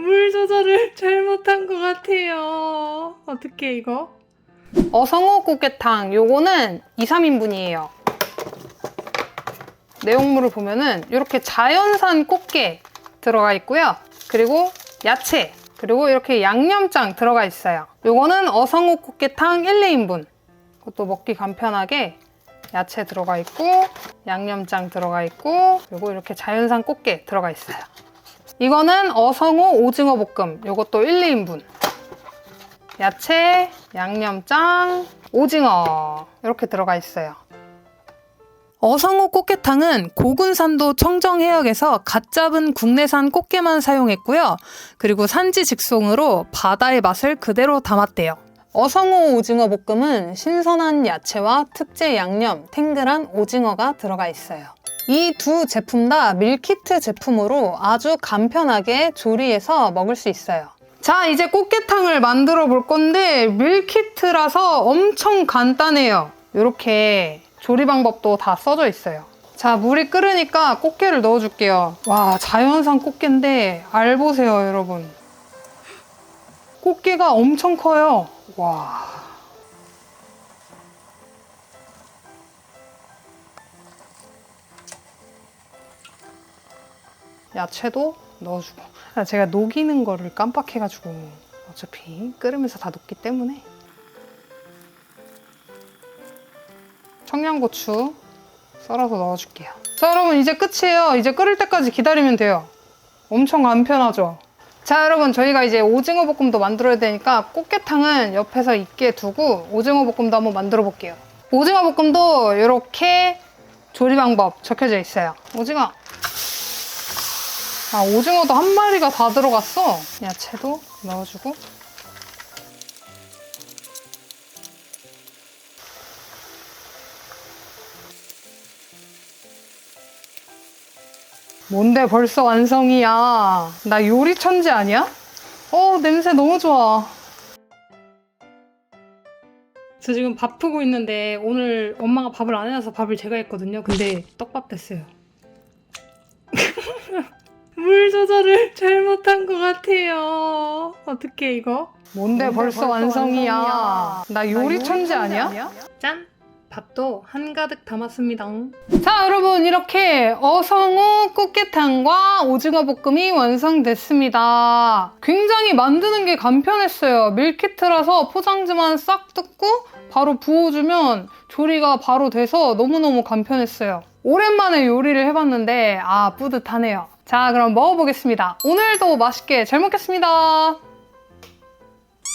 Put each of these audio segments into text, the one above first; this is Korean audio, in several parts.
물 조절을 잘못한 것 같아요. 어떻게 이거? 어성어 꽃게탕 요거는 2, 3인분이에요. 내용물을 보면은 이렇게 자연산 꽃게 들어가 있고요. 그리고 야채, 그리고 이렇게 양념장 들어가 있어요. 요거는 어성어 꽃게탕 1, 2인분. 그것도 먹기 간편하게 야채 들어가 있고 양념장 들어가 있고 그리고 이렇게 자연산 꽃게 들어가 있어요. 이거는 어성어 오징어 볶음. 요것도 1, 2인분. 야채, 양념장, 오징어 이렇게 들어가 있어요. 어성어 꽃게탕은 고군산도 청정해역에서 갓 잡은 국내산 꽃게만 사용했고요. 그리고 산지 직송으로 바다의 맛을 그대로 담았대요. 어성어 오징어 볶음은 신선한 야채와 특제 양념, 탱글한 오징어가 들어가 있어요. 이 두 제품 다 밀키트 제품으로 아주 간편하게 조리해서 먹을 수 있어요. 자, 이제 꽃게탕을 만들어 볼 건데 밀키트라서 엄청 간단해요. 이렇게 조리 방법도 다 써져 있어요. 자, 물이 끓으니까 꽃게를 넣어줄게요. 와, 자연산 꽃게인데 알 보세요, 여러분. 꽃게가 엄청 커요. 와. 야채도 넣어주고. 아, 제가 녹이는 거를 깜빡해가지고 어차피 끓으면서 다 녹기 때문에. 청양고추 썰어서 넣어줄게요. 자, 여러분 이제 끝이에요. 이제 끓을 때까지 기다리면 돼요. 엄청 간편하죠? 자, 여러분 저희가 이제 오징어 볶음도 만들어야 되니까 꽃게탕은 옆에서 익게 두고 오징어 볶음도 한번 만들어 볼게요. 오징어 볶음도 이렇게 조리 방법 적혀져 있어요. 오징어. 아, 오징어도 한 마리가 다 들어갔어. 야채도 넣어주고. 뭔데 벌써 완성이야. 나 요리 천재 아니야? 어, 냄새 너무 좋아. 저 지금 밥 푸고 있는데 오늘 엄마가 밥을 안 해놔서 밥을 제가 했거든요. 근데 떡밥 됐어요. 물 조절을 잘못한 것 같아요. 어떻게 이거? 뭔데, 벌써, 완성이야. 나 요리, 천재, 아니야? 짠! 밥도 한가득 담았습니다. 자, 여러분, 이렇게 어성어 꽃게탕과 오징어 볶음이 완성됐습니다. 굉장히 만드는 게 간편했어요. 밀키트라서 포장지만 싹 뜯고 바로 부어주면 조리가 바로 돼서 너무너무 간편했어요. 오랜만에 요리를 해봤는데, 아, 뿌듯하네요. 자, 그럼 먹어보겠습니다. 오늘도 맛있게 잘 먹겠습니다.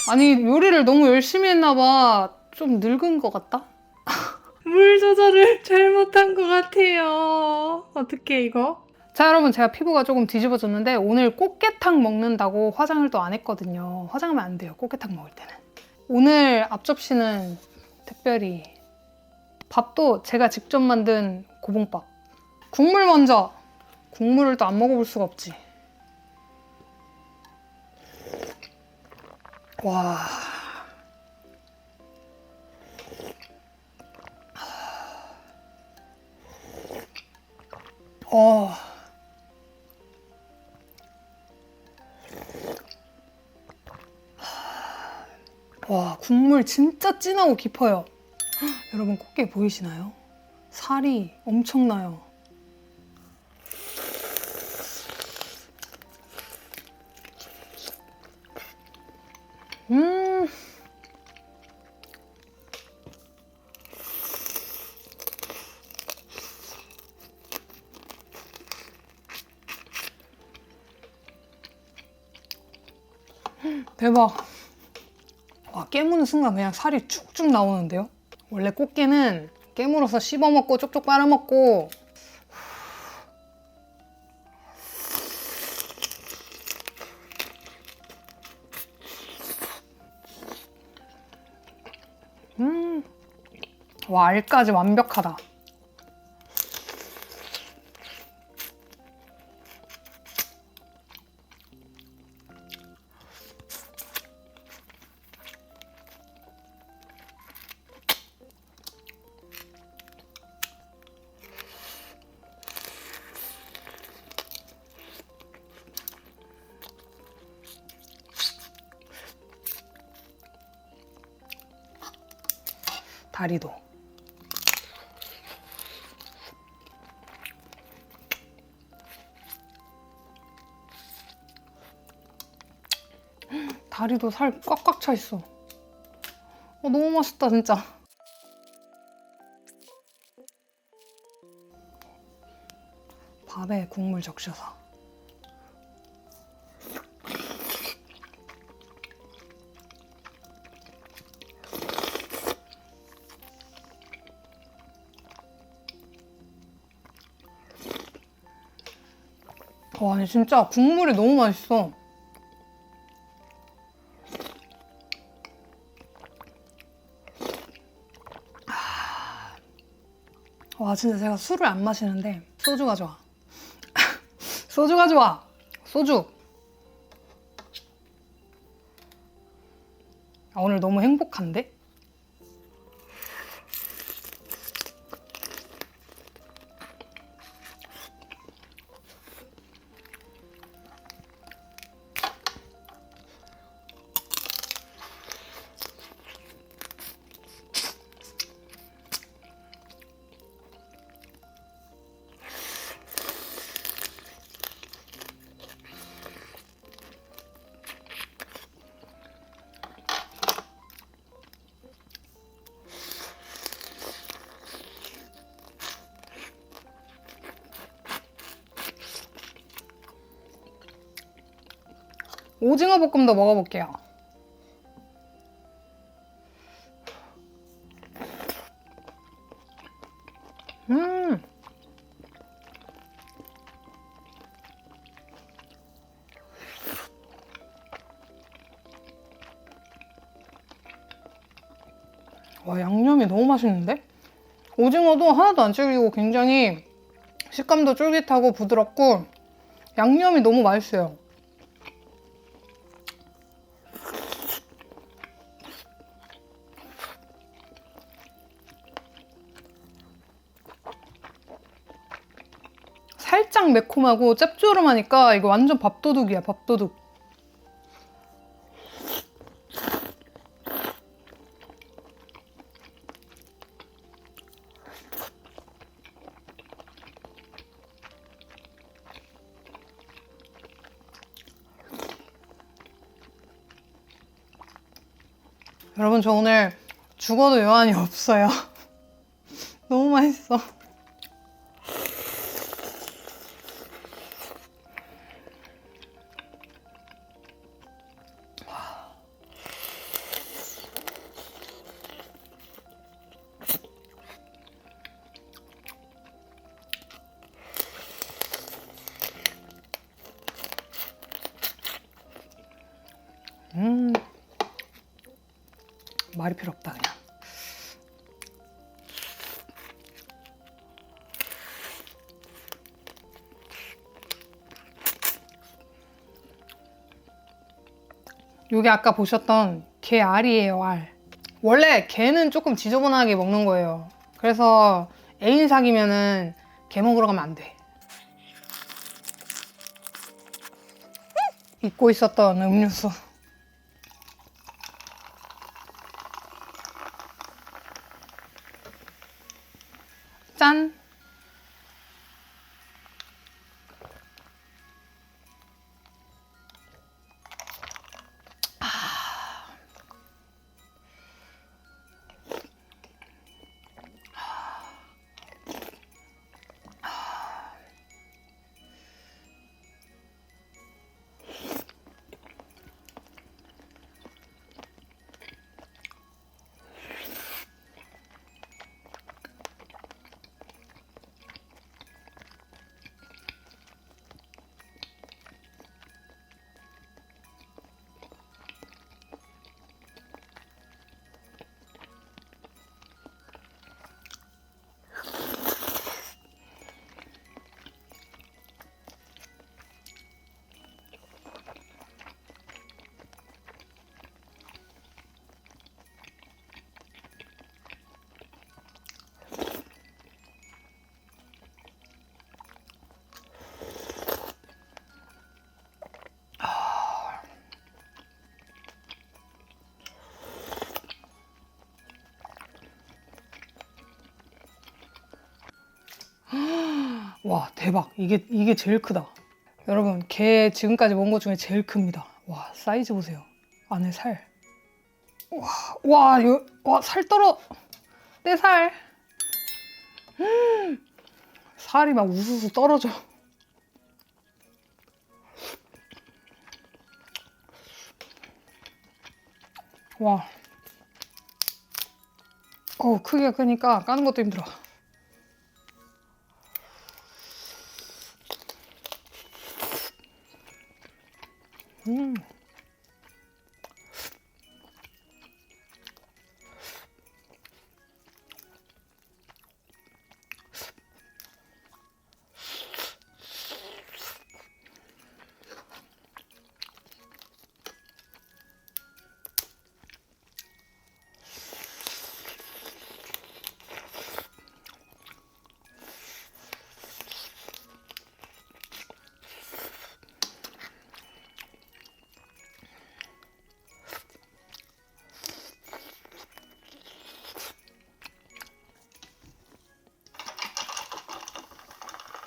아니, 요리를 너무 열심히 했나봐. 좀 늙은 것 같다? 물 조절을 잘못한 것 같아요. 어떻게 이거? 자, 여러분, 제가 피부가 조금 뒤집어졌는데 오늘 꽃게탕 먹는다고 화장을 또 안 했거든요. 화장하면 안 돼요. 꽃게탕 먹을 때는. 오늘 앞접시는 특별히 밥도 제가 직접 만든 고봉밥. 국물 먼저. 국물을 또 안 먹어볼 수가 없지. 와. 어. 와, 국물 진짜 진하고 깊어요. 헉, 여러분, 꽃게 보이시나요? 살이 엄청나요. 음. 대박. 와, 깨무는 순간 그냥 살이 쭉쭉 나오는데요? 원래 꽃게는 깨물어서 씹어먹고 쪽쪽 빨아먹고 와, 알까지 완벽하다. 다리도 다리도 살 꽉꽉 차 있어. 어, 너무 맛있다, 진짜. 밥에 국물 적셔서. 와, 진짜 국물이 너무 맛있어. 와 진짜 제가 술을 안 마시는데 소주가 좋아. 소주가 좋아. 소주. 아, 오늘 너무 행복한데? 오징어 볶음도 먹어볼게요 음 와 양념이 너무 맛있는데? 오징어도 하나도 안 질기고 굉장히 식감도 쫄깃하고 부드럽고 양념이 너무 맛있어요. 살짝 매콤하고 짭조름하니까 이거 완전 밥도둑이야 밥도둑. 여러분 저 오늘 죽어도 여한이 없어요. 너무 맛있어. 말이 필요 없다 그냥. 요게 아까 보셨던 게 알이에요 알. 원래 게는 조금 지저분하게 먹는 거예요. 그래서 애인 사귀면은 게 먹으러 가면 안 돼. 잊고 있었던 음료수. 짠! 와 대박. 이게 이게 제일 크다. 여러분 게 지금까지 먹은 것 중에 제일 큽니다. 와 사이즈 보세요. 안에 살 와와살 떨어. 내 살. 음, 살이 막 우수수 떨어져. 와. 어, 크기가 크니까 까는 것도 힘들어. 음.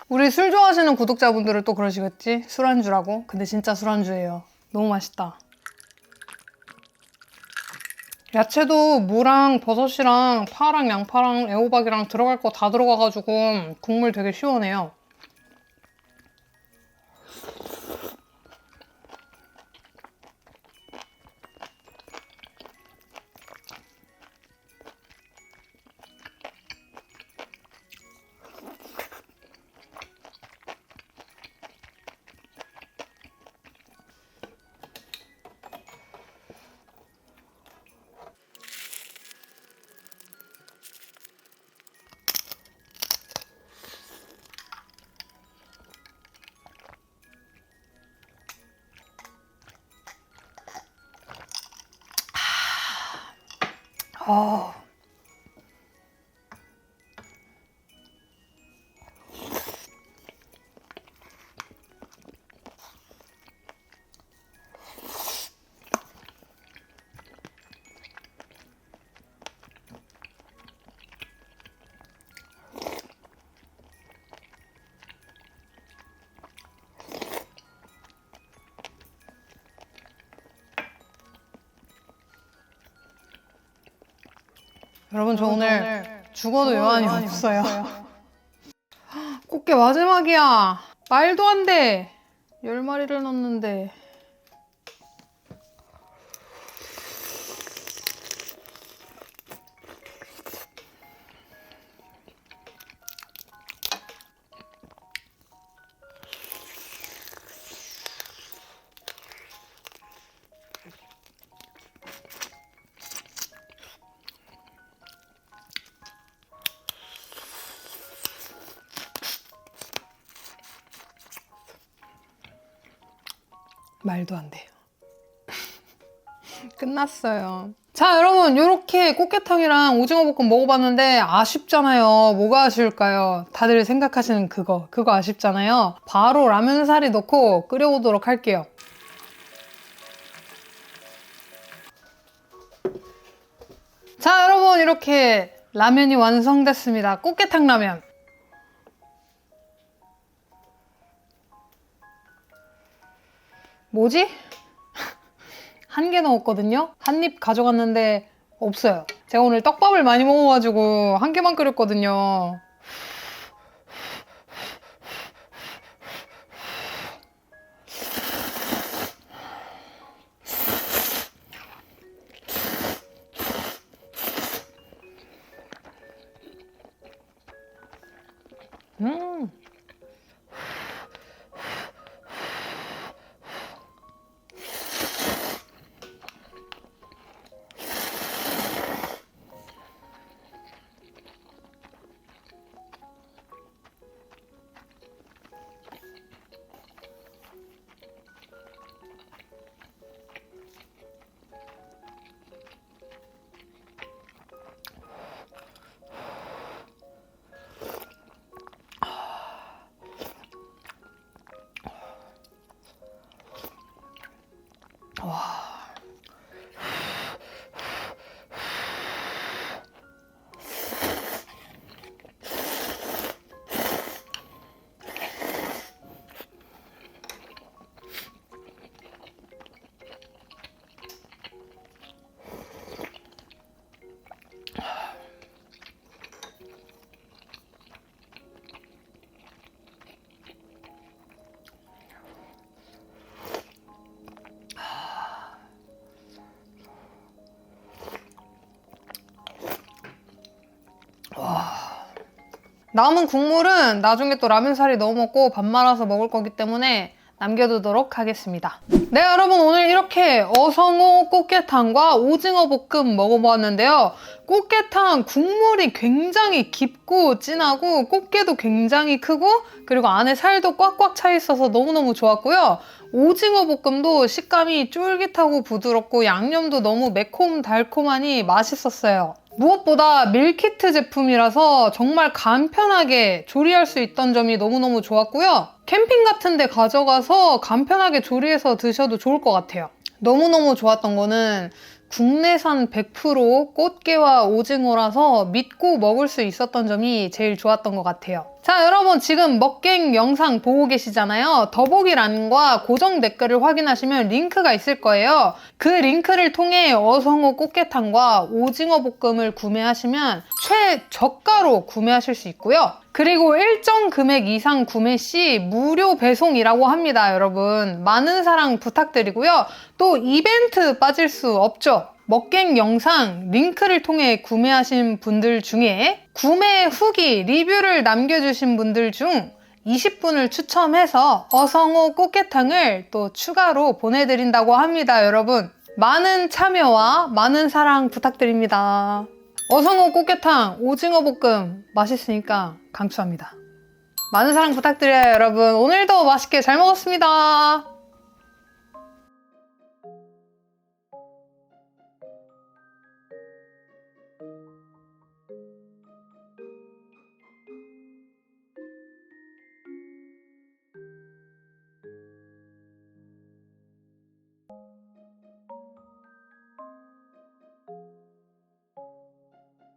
우리 술 좋아하시는 구독자분들은 또 그러시겠지? 술안주라고? 근데 진짜 술안주예요. 너무 맛있다. 야채도 무랑 버섯이랑 파랑 양파랑 애호박이랑 들어갈 거 다 들어가가지고 국물 되게 시원해요. 아. 여러분 저 오늘 죽어도 여한이 없어요. 꽃게 마지막이야. 말도 안 돼. 열 마리를 넣었는데. 말도 안 돼요. 끝났어요. 자, 여러분, 이렇게 꽃게탕이랑 오징어 볶음 먹어봤는데 아쉽잖아요. 뭐가 아쉬울까요? 다들 생각하시는 그거, 그거 아쉽잖아요. 바로 라면 사리 넣고 끓여오도록 할게요. 자, 여러분, 이렇게 라면이 완성됐습니다. 꽃게탕 라면. 뭐지? 한 개 넣었거든요? 한 입 가져갔는데 없어요. 제가 오늘 떡밥을 많이 먹어가지고 한 개만 끓였거든요. 음. 남은 국물은 나중에 또 라면사리 넣어 먹고 밥 말아서 먹을 거기 때문에 남겨두도록 하겠습니다. 네, 여러분 오늘 이렇게 어성어 꽃게탕과 오징어 볶음 먹어보았는데요. 꽃게탕 국물이 굉장히 깊고 진하고 꽃게도 굉장히 크고 그리고 안에 살도 꽉꽉 차 있어서 너무너무 좋았고요. 오징어 볶음도 식감이 쫄깃하고 부드럽고 양념도 너무 매콤 달콤하니 맛있었어요. 무엇보다 밀키트 제품이라서 정말 간편하게 조리할 수 있던 점이 너무너무 좋았고요. 캠핑 같은 데 가져가서 간편하게 조리해서 드셔도 좋을 것 같아요. 너무너무 좋았던 거는 국내산 100% 꽃게와 오징어라서 믿고 먹을 수 있었던 점이 제일 좋았던 것 같아요. 자, 여러분 지금 먹갱 영상 보고 계시잖아요. 더보기란과 고정 댓글을 확인하시면 링크가 있을 거예요. 그 링크를 통해 어성어 꽃게탕과 오징어 볶음을 구매하시면 최저가로 구매하실 수 있고요. 그리고 일정 금액 이상 구매 시 무료 배송이라고 합니다, 여러분. 많은 사랑 부탁드리고요. 또 이벤트 빠질 수 없죠. 먹갱 영상 링크를 통해 구매하신 분들 중에 구매 후기 리뷰를 남겨주신 분들 중 20분을 추첨해서 어성호 꽃게탕을 또 추가로 보내드린다고 합니다, 여러분. 많은 참여와 많은 사랑 부탁드립니다. 어성호 꽃게탕, 오징어 볶음 맛있으니까 강추합니다. 많은 사랑 부탁드려요, 여러분. 오늘도 맛있게 잘 먹었습니다.